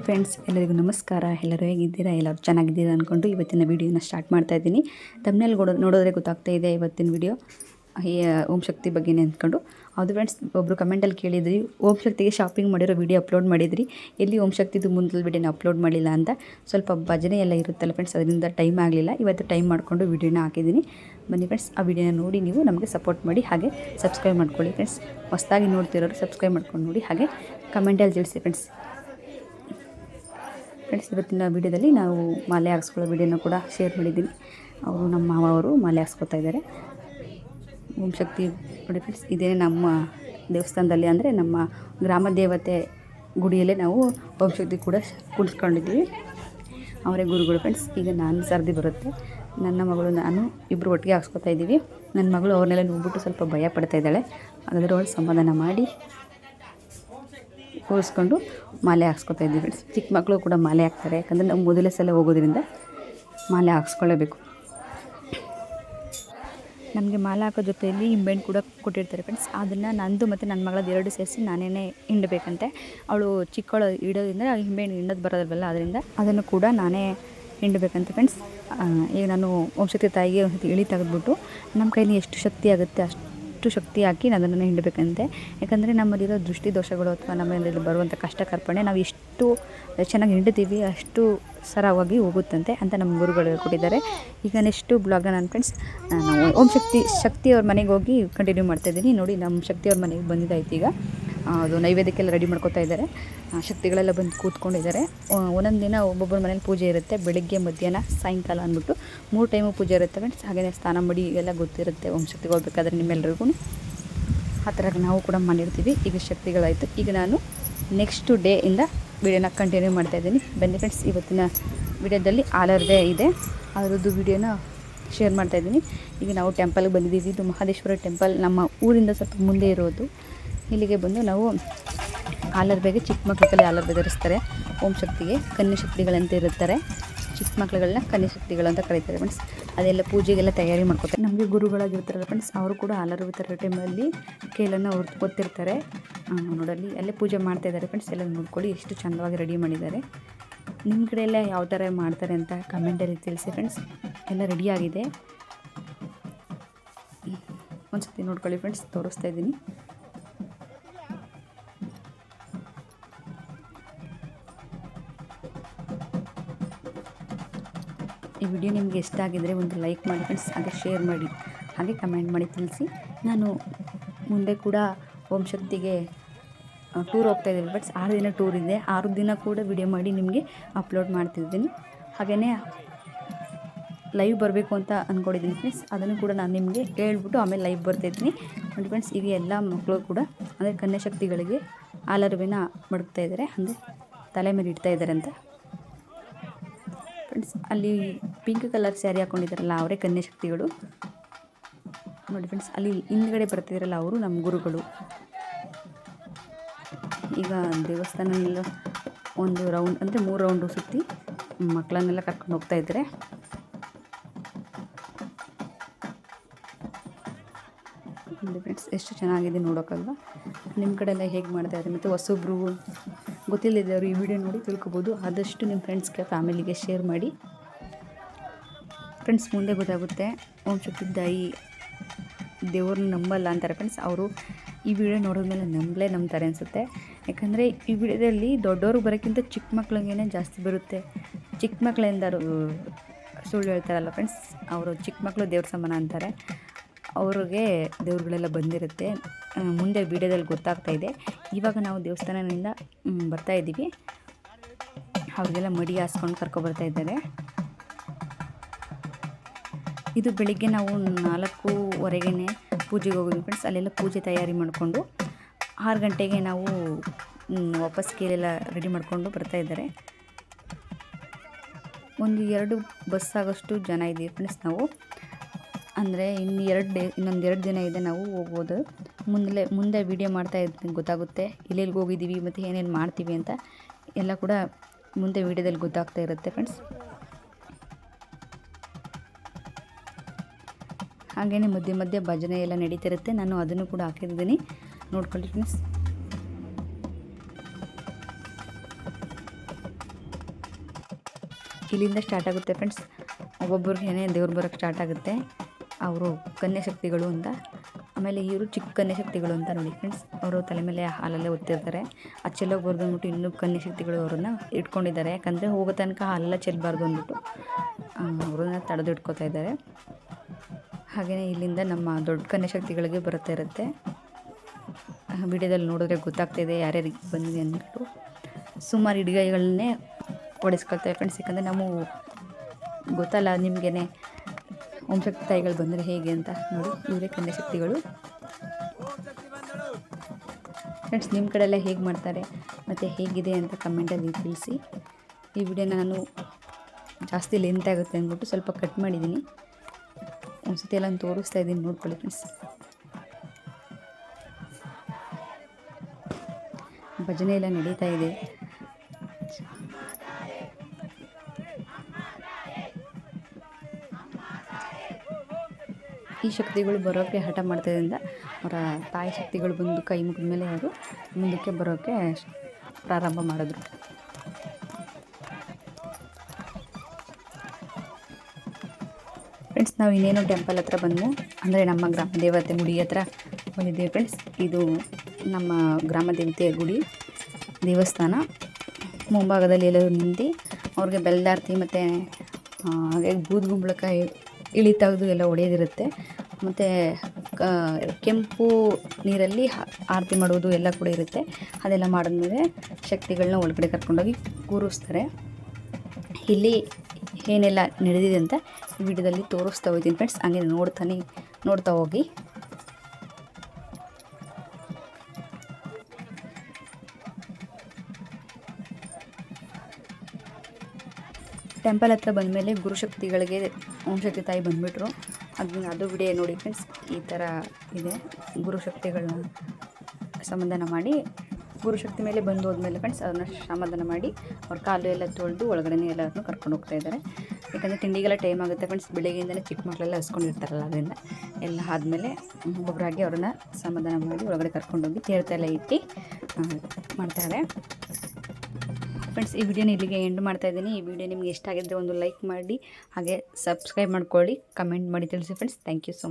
Hi friends, ಎಲ್ಲರಿಗೂ ನಮಸ್ಕಾರ. ಎಲ್ಲರೂ ಹೇಗಿದ್ದೀರಾ? ಎಲ್ಲರೂ ಚೆನ್ನಾಗಿದ್ದೀರಾ ಅಂದ್ಕೊಂಡು ಇವತ್ತಿನ ವೀಡಿಯೋನ ಸ್ಟಾರ್ಟ್ ಮಾಡ್ತಾ ಇದ್ದೀನಿ. ತಮ್ಮನೇಲಿ ನೋಡೋದ್ರೆ ಗೊತ್ತಾಗ್ತಾ ಇದೆ ಇವತ್ತಿನ ವಿಡಿಯೋ. ಓಂ ಶಕ್ತಿ ಬಗ್ಗೆನೇ ಅಂದ್ಕೊಂಡು ಅದು ಫ್ರೆಂಡ್ಸ್ ಒಬ್ಬರು ಕಮೆಂಟಲ್ಲಿ ಕೇಳಿದ್ರಿ, ಓಂ ಶಕ್ತಿಗೆ ಶಾಪಿಂಗ್ ಮಾಡಿರೋ ವೀಡಿಯೋ ಅಪ್ಲೋಡ್ ಮಾಡಿದ್ರಿ. ಎಲ್ಲಿ ಓಂ ಶಕ್ತಿದು ಮುಂದಿನ ವಿಡಿಯೋನ ಅಪ್ಲೋಡ್ ಮಾಡಿಲ್ಲ ಅಂತ ಸ್ವಲ್ಪ ಭಜನೆ ಎಲ್ಲ ಇರುತ್ತಲ್ಲ ಫ್ರೆಂಡ್ಸ್ ಅದರಿಂದ ಟೈಮ್ ಆಗಲಿಲ್ಲ. ಇವತ್ತು ಟೈಮ್ ಮಾಡಿಕೊಂಡು ವಿಡಿಯೋನ ಹಾಕಿದ್ದೀನಿ. ಬನ್ನಿ ಫ್ರೆಂಡ್ಸ್ ಆ ವಿಡಿಯೋನ ನೋಡಿ ನೀವು ನಮಗೆ ಸಪೋರ್ಟ್ ಮಾಡಿ, ಹಾಗೆ ಸಬ್ಸ್ಕ್ರೈಬ್ ಮಾಡ್ಕೊಳ್ಳಿ ಫ್ರೆಂಡ್ಸ್ ಹೊಸ್ದಾಗಿ ನೋಡ್ತಿರೋರು ಸಬ್ಸ್ಕ್ರೈಬ್ ಮಾಡ್ಕೊಂಡು ನೋಡಿ, ಹಾಗೆ ಕಮೆಂಟಲ್ಲಿ ತಿಳಿಸಿ ಫ್ರೆಂಡ್ಸ್ ಫ್ರೆಂಡ್ಸ್, ಇವತ್ತಿನ ವಿಡಿಯೋದಲ್ಲಿ ನಾವು ಮಾಲೆ ಹಾಕ್ಸ್ಕೊಳ್ಳೋ ವೀಡಿಯೋನ ಕೂಡ ಶೇರ್ ಮಾಡಿದ್ದೀನಿ. ಅವರು ನಮ್ಮ ಮಾವ ಅವರು ಮಾಲೆ ಹಾಕ್ಸ್ಕೊತಾ ಇದ್ದಾರೆ. ಓಂ ಶಕ್ತಿ ನೋಡಿ ಫ್ರೆಂಡ್ಸ್, ಇದೇ ನಮ್ಮ ದೇವಸ್ಥಾನದಲ್ಲಿ ಅಂದರೆ ನಮ್ಮ ಗ್ರಾಮ ದೇವತೆ ಗುಡಿಯಲ್ಲೇ ನಾವು ಓಂ ಶಕ್ತಿ ಕೂಡ ಕುಳಿಸ್ಕೊಂಡಿದ್ದೀವಿ. ಅವರೇ ಗುರುಗಳು ಫ್ರೆಂಡ್ಸ್, ಈಗ ನಾನು ಸರ್ದಿ ಬರುತ್ತೆ. ನನ್ನ ಮಗಳು, ನಾನು ಇಬ್ಬರು ಒಟ್ಟಿಗೆ ಹಾಕ್ಸ್ಕೊತಾ ಇದ್ದೀವಿ. ನನ್ನ ಮಗಳು ಅವ್ರನ್ನೆಲ್ಲ ನೋಡ್ಬಿಟ್ಟು ಸ್ವಲ್ಪ ಭಯ ಪಡ್ತಾ ಇದ್ದಾಳೆ. ಹಾಗಾದರೆ ಅವಳು ಸಮಾಧಾನ ಮಾಡಿ ಕೂರಿಸ್ಕೊಂಡು ಮಾಲೆ ಹಾಕ್ಸ್ಕೊತಾ ಇದ್ದೀವಿ ಫ್ರೆಂಡ್ಸ್ ಚಿಕ್ಕ ಮಕ್ಕಳು ಕೂಡ ಮಾಲೆ ಹಾಕ್ತಾರೆ. ಯಾಕಂದರೆ ನಾವು ಮೊದಲೇ ಸಲ ಹೋಗೋದ್ರಿಂದ ಮಾಲೆ ಹಾಕ್ಸ್ಕೊಳ್ಳೇಬೇಕು ನಮಗೆ ಮಾಲೆ ಹಾಕೋ ಜೊತೆಯಲ್ಲಿ ಹಿಂಬೆಣ್ಣು ಕೂಡ ಕೊಟ್ಟಿರ್ತಾರೆ ಫ್ರೆಂಡ್ಸ್ ಅದನ್ನು ನಂದು ಮತ್ತು ನನ್ನ ಮಗಳದ್ದು ಎರಡು ಸೇರಿಸಿ ನಾನೇ ಹಿಂಡಬೇಕಂತೆ. ಅವಳು ಚಿಕ್ಕವಳು ಇಡೋದ್ರಿಂದ ಹಿಂಬೆಣ್ಣು ಹಿಂಡೋದು ಬರೋದಲ್ವಲ್ಲ, ಅದರಿಂದ ಅದನ್ನು ಕೂಡ ನಾನೇ ಹಿಂಡಬೇಕಂತೆ ಫ್ರೆಂಡ್ಸ್ ಈಗ ನಾನು ವಂಶಕ್ತಿ ತಾಯಿಗೆ ಒಂದು ಇಳಿ ತೆಗೆದ್ಬಿಟ್ಟು ನಮ್ಮ ಕೈಲಿ ಎಷ್ಟು ಶಕ್ತಿ ಆಗುತ್ತೆ ಅಷ್ಟು ಶಕ್ತಿ ಹಾಕಿ ನಾನು ಅದನ್ನು ಹಿಂಡಬೇಕಂತೆ. ಯಾಕಂದರೆ ನಮ್ಮಲ್ಲಿರೋ ದೃಷ್ಟಿ ದೋಷಗಳು ಅಥವಾ ನಮ್ಮಲ್ಲಿ ಬರುವಂಥ ಕಷ್ಟ ಕರ್ಪಣೆ ನಾವು ಎಷ್ಟು ಚೆನ್ನಾಗಿ ಹಿಂಡ್ತೀವಿ, ಅಷ್ಟು ಸರವಾಗಿ ಹೋಗುತ್ತಂತೆ ಅಂತ ನಮ್ಮ ಗುರುಗಳು ಕೊಟ್ಟಿದ್ದಾರೆ ಈಗ ನೆಕ್ಸ್ಟು ಬ್ಲಾಗ್ ನನ್ನ ಫ್ರೆಂಡ್ಸ್ ನಾನು ಓಂ ಶಕ್ತಿ ಶಕ್ತಿ ಅವ್ರ ಮನೆಗೆ ಹೋಗಿ ಕಂಟಿನ್ಯೂ ಮಾಡ್ತಾಯಿದ್ದೀನಿ ನೋಡಿ ನಮ್ಮ ಶಕ್ತಿ ಅವ್ರ ಮನೆಗೆ ಬಂದಿದ್ದಾಯ್ತು ಈಗ. ಅದು ನೈವೇದ್ಯಕ್ಕೆಲ್ಲ ರೆಡಿ ಮಾಡ್ಕೋತಾ ಇದ್ದಾರೆ. ಶಕ್ತಿಗಳೆಲ್ಲ ಬಂದು ಕೂತ್ಕೊಂಡಿದ್ದಾರೆ. ಒಂದೊಂದು ದಿನ ಒಬ್ಬೊಬ್ಬರ ಮನೇಲಿ ಪೂಜೆ ಇರುತ್ತೆ. ಬೆಳಗ್ಗೆ, ಮಧ್ಯಾಹ್ನ, ಸಾಯಂಕಾಲ ಅಂದ್ಬಿಟ್ಟು ಮೂರು ಟೈಮು ಪೂಜೆ ಇರುತ್ತೆ ಫ್ರೆಂಡ್ಸ್ ಹಾಗೆಯೇ ಸ್ನಾನ ಮಾಡಿ ಎಲ್ಲ ಗೊತ್ತಿರುತ್ತೆ. ಓಂ ಶಕ್ತಿಗೆ ಹೋಗ್ಬೇಕಾದ್ರೆ ನಿಮ್ಮೆಲ್ಲರಿಗೂ ಆ ಥರ ನಾವು ಕೂಡ ಮಾಡಿರ್ತೀವಿ. ಈಗ ಶಕ್ತಿಗಳಾಯಿತು. ಈಗ ನಾನು ನೆಕ್ಸ್ಟು ಡೇ ಇಂದ ವಿಡಿಯೋನ ಕಂಟಿನ್ಯೂ ಮಾಡ್ತಾಯಿದ್ದೀನಿ ಬನ್ನಿ ಫ್ರೆಂಡ್ಸ್ ಇವತ್ತಿನ ವಿಡಿಯೋದಲ್ಲಿ ಆಲರ್ದೇ ಇದೆ. ಅದರದ್ದು ವಿಡಿಯೋನ ಶೇರ್ ಮಾಡ್ತಾಯಿದ್ದೀನಿ ಈಗ ನಾವು ಟೆಂಪಲ್ಗೆ ಬಂದಿದ್ದೀವಿ. ಇದು ಮಹದೇಶ್ವರ ಟೆಂಪಲ್ ನಮ್ಮ ಊರಿಂದ ಸ್ವಲ್ಪ ಮುಂದೆ ಇರೋದು. ಇಲ್ಲಿಗೆ ಬಂದು ನಾವು ಆಲರ್ಬೆಗೆ ಚಿಕ್ಕ ಮಕ್ಕಳಲ್ಲಿ ಆಲರ್ಬೆ ಧರಿಸ್ತಾರೆ. ಓಂ ಶಕ್ತಿಗೆ ಕನ್ನಿ ಶಕ್ತಿಗಳಂತ ಇರುತ್ತಾರೆ. ಚಿಕ್ಕ ಮಕ್ಕಳುಗಳನ್ನ ಕನ್ನಿ ಶಕ್ತಿಗಳು ಅಂತ ಕರೀತಾರೆ ಫ್ರೆಂಡ್ಸ್ ಅದೆಲ್ಲ ಪೂಜೆಗೆಲ್ಲ ತಯಾರಿ ಮಾಡ್ಕೊತಾರೆ. ನಮಗೆ ಗುರುಗಳಾಗಿರ್ತಾರಲ್ಲ ಫ್ರೆಂಡ್ಸ್ ಅವರು ಕೂಡ ಆಲರ್ಬೆ ಬಿತ್ತಾರೆ ಟೈಮಲ್ಲಿ ಕೇಳನ್ನು ಅವ್ರು ಗೊತ್ತಿರ್ತಾರೆ. ನೋಡಲ್ಲಿ ಅಲ್ಲೇ ಪೂಜೆ ಮಾಡ್ತಾ ಇದ್ದಾರೆ ಫ್ರೆಂಡ್ಸ್ ಎಲ್ಲ ನೋಡ್ಕೊಳ್ಳಿ ಎಷ್ಟು ಚಂದವಾಗಿ ರೆಡಿ ಮಾಡಿದ್ದಾರೆ. ನಿಮ್ಮ ಕಡೆ ಯಾವ ಥರ ಮಾಡ್ತಾರೆ ಅಂತ ಕಮೆಂಟಲ್ಲಿ ತಿಳಿಸಿ ಫ್ರೆಂಡ್ಸ್ ಎಲ್ಲ ರೆಡಿಯಾಗಿದೆ ಒಂದು ಸತಿ ನೋಡ್ಕೊಳ್ಳಿ ಫ್ರೆಂಡ್ಸ್ ತೋರಿಸ್ತಾ ಇದ್ದೀನಿ. ಈ ವಿಡಿಯೋ ನಿಮಗೆ ಇಷ್ಟ ಆಗಿದ್ದರೆ ಒಂದು ಲೈಕ್ ಮಾಡಿ ಫ್ರೆಂಡ್ಸ್ ಹಾಗೆ ಶೇರ್ ಮಾಡಿ, ಹಾಗೆ ಕಮೆಂಟ್ ಮಾಡಿ ತಿಳಿಸಿ. ನಾನು ಮುಂದೆ ಕೂಡ ಓಂ ಶಕ್ತಿಗೆ ಟೂರ್ ಹೋಗ್ತಾ ಇದ್ದೀವಿ. ಬಟ್ಸ್ ಆರು ದಿನ ಟೂರ್ ಇದೆ. ಆರು ದಿನ ಕೂಡ ವಿಡಿಯೋ ಮಾಡಿ ನಿಮಗೆ ಅಪ್ಲೋಡ್ ಮಾಡ್ತಿದ್ದೀನಿ ಹಾಗೆಯೇ ಲೈವ್ ಬರಬೇಕು ಅಂತ ಅಂದ್ಕೊಂಡಿದ್ದೀನಿ ಫ್ರೆಂಡ್ಸ್ ಅದನ್ನು ಕೂಡ ನಾನು ನಿಮಗೆ ಹೇಳ್ಬಿಟ್ಟು ಆಮೇಲೆ ಲೈವ್ ಬರ್ತಾಯಿದ್ದೀನಿ ನೋಡಿ ಫ್ರೆಂಡ್ಸ್ ಈಗ ಎಲ್ಲ ಮಕ್ಕಳು ಕೂಡ, ಅಂದರೆ ಕನ್ಯಾಶಕ್ತಿಗಳಿಗೆ ಆಲರ್ವಿನ ಮಡಗ್ತಾ ಇದ್ದಾರೆ. ಅಂದರೆ ತಲೆ ಮೇಲೆ ಇಡ್ತಾ ಇದ್ದಾರೆ ಅಂತ. ಫ್ರೆಂಡ್ಸ್ ಅಲ್ಲಿ ಪಿಂಕ್ ಕಲರ್ ಸ್ಯಾರಿ ಹಾಕೊಂಡಿದ್ದಾರಲ್ಲ ಅವರೇ ಕನ್ಯಾಶಕ್ತಿಗಳು. ನೋಡಿ ಫ್ರೆಂಡ್ಸ್ ಅಲ್ಲಿ ಹಿಂದ್ಗಡೆ ಬರ್ತಿದ್ದಾರಲ್ಲ ಅವರು ನಮ್ಮ ಗುರುಗಳು. ಈಗ ದೇವಸ್ಥಾನನೆಲ್ಲ ಒಂದು ರೌಂಡ್ ಅಂದರೆ ಮೂರು ರೌಂಡು ಸುತ್ತಿ ಮಕ್ಕಳನ್ನೆಲ್ಲ ಕರ್ಕೊಂಡು ಹೋಗ್ತಾ ಇದ್ದಾರೆ. ಫ್ರೆಂಡ್ಸ್ ಎಷ್ಟು ಚೆನ್ನಾಗಿದೆ ನೋಡೋಕ್ಕಲ್ವ ನಿಮ್ಮ ಕಡೆ ಎಲ್ಲ ಹೇಗೆ ಮಾಡ್ತಾ ಇದ್ದಾರೆ ಮತ್ತು ಹೊಸೊಬ್ರು? ಗೊತ್ತಿಲ್ಲದವರು ಈ ವಿಡಿಯೋ ನೋಡಿ ತಿಳ್ಕೊಬೋದು. ಆದಷ್ಟು ನಿಮ್ಮ ಫ್ರೆಂಡ್ಸ್ಗೆ ಫ್ಯಾಮಿಲಿಗೆ ಶೇರ್ ಮಾಡಿ. ಫ್ರೆಂಡ್ಸ್, ಮುಂದೆ ಗೊತ್ತಾಗುತ್ತೆ. ಓಂ ಶಕ್ತಿ ದಾಯಿ ದೇವ್ರನ್ನ ನಂಬಲ್ಲ ಅಂತಾರೆ ಫ್ರೆಂಡ್ಸ್. ಅವರು ಈ ವಿಡಿಯೋ ನೋಡಿದ್ಮೇಲೆ ನಂಬಲೇ ನಂಬ್ತಾರೆ ಅನಿಸುತ್ತೆ. ಯಾಕಂದರೆ ಈ ವಿಡಿಯೋದಲ್ಲಿ ದೊಡ್ಡವರು ಬರೋಕ್ಕಿಂತ ಚಿಕ್ಕ ಮಕ್ಳಿಗೇನೆ ಜಾಸ್ತಿ ಬರುತ್ತೆ. ಚಿಕ್ಕ ಮಕ್ಕಳೆಂದರು ಸುಳ್ಳು ಹೇಳ್ತಾರಲ್ಲ ಫ್ರೆಂಡ್ಸ್, ಅವರು ಚಿಕ್ಕ ಮಕ್ಕಳು ದೇವ್ರ ಸಮಾನ ಅಂತಾರೆ. ಅವ್ರಿಗೆ ದೇವ್ರುಗಳೆಲ್ಲ ಬಂದಿರುತ್ತೆ. ಮುಂದೆ ವಿಡಿಯೋದಲ್ಲಿ ಗೊತ್ತಾಗ್ತಾ ಇದೆ. ಇವಾಗ ನಾವು ದೇವಸ್ಥಾನದಿಂದ ಬರ್ತಾ ಇದ್ದೀವಿ ಅವ್ರಿಗೆಲ್ಲ ಮಡಿ ಹಾಸ್ಕೊಂಡು ಕರ್ಕೊಬರ್ತಾ ಇದ್ದಾರೆ. ಇದು ಬೆಳಿಗ್ಗೆ ನಾವು ನಾಲ್ಕೂವರೆಗೆ ಪೂಜೆಗೆ ಹೋಗಿದ್ವಿ ಫ್ರೆಂಡ್ಸ್ ಅಲ್ಲೆಲ್ಲ ಪೂಜೆ ತಯಾರಿ ಮಾಡಿಕೊಂಡು ಆರು ಗಂಟೆಗೆ ನಾವು ವಾಪಸ್ ಕೇಲೆಲ್ಲ ರೆಡಿ ಮಾಡಿಕೊಂಡು ಬರ್ತಾ ಇದ್ದಾರೆ. ಒಂದು ಎರಡು ಬಸ್ ಆಗೋಷ್ಟು ಜನ ಇದ್ದೀವಿ ಫ್ರೆಂಡ್ಸ್ ನಾವು. ಅಂದರೆ ಇನ್ನು ಎರಡು ಡೇ, ಇನ್ನೊಂದು ಎರಡು ದಿನ ಇದೆ ನಾವು ಹೋಗ್ಬೋದು. ಮುಂದೆ ಮುಂದೆ ವೀಡಿಯೋ ಮಾಡ್ತಾ ಇದ್ದೀನಿ ಗೊತ್ತಾಗುತ್ತೆ. ಎಲ್ಲೆಲ್ಲಿಗೆ ಹೋಗಿದ್ದೀವಿ ಮತ್ತು ಏನೇನು ಮಾಡ್ತೀವಿ ಅಂತ. ಎಲ್ಲ ಕೂಡ ಮುಂದೆ ವೀಡಿಯೋದಲ್ಲಿ ಗೊತ್ತಾಗ್ತಾ ಇರುತ್ತೆ ಫ್ರೆಂಡ್ಸ್ ಹಾಗೆಯೇ ಮಧ್ಯೆ ಮಧ್ಯೆ ಭಜನೆ ಎಲ್ಲ ನಡೀತಿರುತ್ತೆ. ನಾನು ಅದನ್ನು ಕೂಡ ಹಾಕಿದ್ದೀನಿ ನೋಡ್ಕೊಳ್ಳಿ ಫ್ರೆಂಡ್ಸ್ ಇಲ್ಲಿಂದ ಸ್ಟಾರ್ಟ್ ಆಗುತ್ತೆ ಫ್ರೆಂಡ್ಸ್ ಒಬ್ಬೊಬ್ರಿಗೇನೆ ದೇವ್ರು ಬರೋಕ್ಕೆ ಸ್ಟಾರ್ಟ್ ಆಗುತ್ತೆ. ಅವರು ಕನ್ಯಾಶಕ್ತಿಗಳು ಅಂತ. ಆಮೇಲೆ ಇವರು ಚಿಕ್ಕ ಕನ್ಯಾಶಕ್ತಿಗಳು ಅಂತ ನೋಡಿ ಫ್ರೆಂಡ್ಸ್ ಅವರು ತಲೆ ಮೇಲೆ ಹಾಲಲ್ಲೇ ಒತ್ತಿರ್ತಾರೆ. ಆ ಚೆಲ್ಲೋಗ್ಬಾರ್ದು ಅಂದ್ಬಿಟ್ಟು ಇನ್ನೂ ಕನ್ಯಾಶಕ್ತಿಗಳು ಅವ್ರನ್ನ ಇಟ್ಕೊಂಡಿದ್ದಾರೆ. ಯಾಕಂದರೆ ಹೋಗೋ ತನಕ ಹಾಲೆಲ್ಲ ಚೆಲ್ಲಬಾರ್ದು ಅಂದ್ಬಿಟ್ಟು. ಅವ್ರನ್ನ ತಡೆದು ಇಟ್ಕೋತಾ ಇದ್ದಾರೆ. ಹಾಗೆಯೇ ಇಲ್ಲಿಂದ ನಮ್ಮ ದೊಡ್ಡ ಕನ್ಯಾಶಕ್ತಿಗಳಿಗೆ ಬರುತ್ತಾ ಇರುತ್ತೆ. ವಿಡಿಯೋದಲ್ಲಿ ನೋಡಿದ್ರೆ ಗೊತ್ತಾಗ್ತಿದೆ ಯಾರ್ಯಾರಿಗೆ ಬಂದಿದೆ ಅಂದ್ಬಿಟ್ಟು. ಸುಮಾರು ಹಿಡಿಗೈಗಳನ್ನೇ ಹೊಡೆಸ್ಕೊಳ್ತೇವೆ ಫ್ರೆಂಡ್ಸ್. ಯಾಕಂದರೆ ನಾವು ಗೊತ್ತಲ್ಲ ನಿಮಗೇನೆ ಓಂಶಕ್ತಿ ತಾಯಿಗಳು ಬಂದರೆ ಹೇಗೆ ಅಂತ ನೋಡಿ. ಇವರೇ ಕನ್ಯಾಶಕ್ತಿಗಳು ಫ್ರೆಂಡ್ಸ್ ನಿಮ್ಮ ಕಡೆಯೆಲ್ಲ ಹೇಗೆ ಮಾಡ್ತಾರೆ, ಮತ್ತು ಹೇಗಿದೆ ಅಂತ ಕಮೆಂಟಲ್ಲಿ ತಿಳಿಸಿ. ಈ ವಿಡಿಯೋ ನಾನು ಜಾಸ್ತಿ ಲೆಂತ್ ಆಗುತ್ತೆ ಅಂದ್ಬಿಟ್ಟು ಸ್ವಲ್ಪ ಕಟ್ ಮಾಡಿದ್ದೀನಿ. ಒಂದ್ಸತಿ ಎಲ್ಲ ತೋರಿಸ್ತಾ ಇದ್ದೀನಿ, ನೋಡ್ಕೊಳ್ಳಿ ಫ್ರೆಂಡ್ಸ್. ಭಜನೆ ಎಲ್ಲ ನಡೀತಾ ಇದೆ. ಈ ಶಕ್ತಿಗಳು ಬರೋಕ್ಕೆ ಹಠ ಮಾಡ್ತಿದ್ದರಿಂದ ಅವರ ತಾಯಿ ಶಕ್ತಿಗಳು ಬಂದು ಕೈ ಮುಗಿದ ಮೇಲೆ ಅವರು ಮುಂದಕ್ಕೆ ಬರೋಕ್ಕೆ ಪ್ರಾರಂಭ ಮಾಡಿದ್ರು. ನಾವು ಇನ್ನೇನು ಟೆಂಪಲ್ ಹತ್ರ ಬಂದು ಅಂದರೆ ನಮ್ಮ ಗ್ರಾಮ ದೇವತೆ ಗುಡಿ ಹತ್ರ ಬಂದಿದ್ದೀವಿ ಫ್ರೆಂಡ್ಸ್ ಇದು ನಮ್ಮ ಗ್ರಾಮ ದೇವತೆಯ ಗುಡಿ, ದೇವಸ್ಥಾನ. ಮುಂಭಾಗದಲ್ಲಿ ಎಲ್ಲರೂ ನಿಂತು ಅವ್ರಿಗೆ ಬೆಲ್ಲಾರ್ತಿ ಮತ್ತು ಹಾಗೆ ಬೂದ್ಗುಂಬಳಕಾಯಿ ಇಳಿ ತೆಗೆದು ಎಲ್ಲ ಒಡೆಯೋದಿರುತ್ತೆ ಮತ್ತು ಕೆಂಪು ನೀರಲ್ಲಿ ಆರತಿ ಮಾಡೋದು ಎಲ್ಲ ಕೂಡ ಇರುತ್ತೆ. ಅದೆಲ್ಲ ಮಾಡಿದ್ಮೇಲೆ ಶಕ್ತಿಗಳನ್ನ ಒಳಗಡೆ ಕರ್ಕೊಂಡೋಗಿ ಕೂರಿಸ್ತಾರೆ. ಇಲ್ಲಿ ಏನೆಲ್ಲ ನಡೆದಿದೆ ಅಂತ ಈ ವಿಡಿಯೋದಲ್ಲಿ ತೋರಿಸ್ತಾ ಹೋಗ್ತೀನಿ ಫ್ರೆಂಡ್ಸ್ ಹಂಗೆ ನೋಡ್ತಾನೆ, ನೋಡ್ತಾ ಹೋಗಿ. ಟೆಂಪಲ್ ಹತ್ರ ಬಂದಮೇಲೆ ಗುರುಶಕ್ತಿಗಳಿಗೆ ಓಂಶಕ್ತಿ ತಾಯಿ ಬಂದುಬಿಟ್ರು. ಅದು ಅದು ವಿಡಿಯೋ ನೋಡಿ ಫ್ರೆಂಡ್ಸ್ ಈ ಥರ ಇದೆ. ಗುರುಶಕ್ತಿಗಳನ್ನ ಸಂಬಂಧನ ಮಾಡಿ ಗುರುಶಕ್ತಿ ಮೇಲೆ ಬಂದು ಹೋದ್ಮೇಲೆ ಫ್ರೆಂಡ್ಸ್ ಅದನ್ನು ಸಮಾಧಾನ ಮಾಡಿ ಅವ್ರ ಕಾಲು ಎಲ್ಲ ತೊಳೆದು ಒಳಗಡೆ ಎಲ್ಲರನ್ನೂ ಕರ್ಕೊಂಡು ಹೋಗ್ತಾ ಇದ್ದಾರೆ. ಯಾಕಂದರೆ ತಿಂಡಿಗೆಲ್ಲ ಟೈಮ್ ಆಗುತ್ತೆ ಫ್ರೆಂಡ್ಸ್ ಬೆಳಗ್ಗೆಯಿಂದಲೇ ಚಿಕ್ಕ ಮಕ್ಕಳೆಲ್ಲ ಹಸ್ಕೊಂಡಿರ್ತಾರಲ್ಲ ಅದರಿಂದ ಎಲ್ಲ ಆದಮೇಲೆ ಒಬ್ಬೊಬ್ಬರಾಗಿ ಅವ್ರನ್ನ ಸಮಾಧಾನ ಮಾಡಿ ಒಳಗಡೆ ಕರ್ಕೊಂಡೋಗಿ ಎಲ್ಲ ಇಟ್ಟು ಮಾಡ್ತಾರೆ. ಫ್ರೆಂಡ್ಸ್ ಈ ವಿಡಿಯೋನ ಇಲ್ಲಿಗೆ ಎಂಡ್ ಮಾಡ್ತಾ ಇದ್ದೀನಿ. ಈ ವಿಡಿಯೋ ನಿಮ್ಗೆ ಇಷ್ಟ ಆಗಿದ್ದರೆ ಒಂದು ಲೈಕ್ ಮಾಡಿ, ಹಾಗೆ ಸಬ್ಸ್ಕ್ರೈಬ್ ಮಾಡ್ಕೊಳ್ಳಿ ಕಮೆಂಟ್ ಮಾಡಿ ತಿಳಿಸಿ friends thank you so much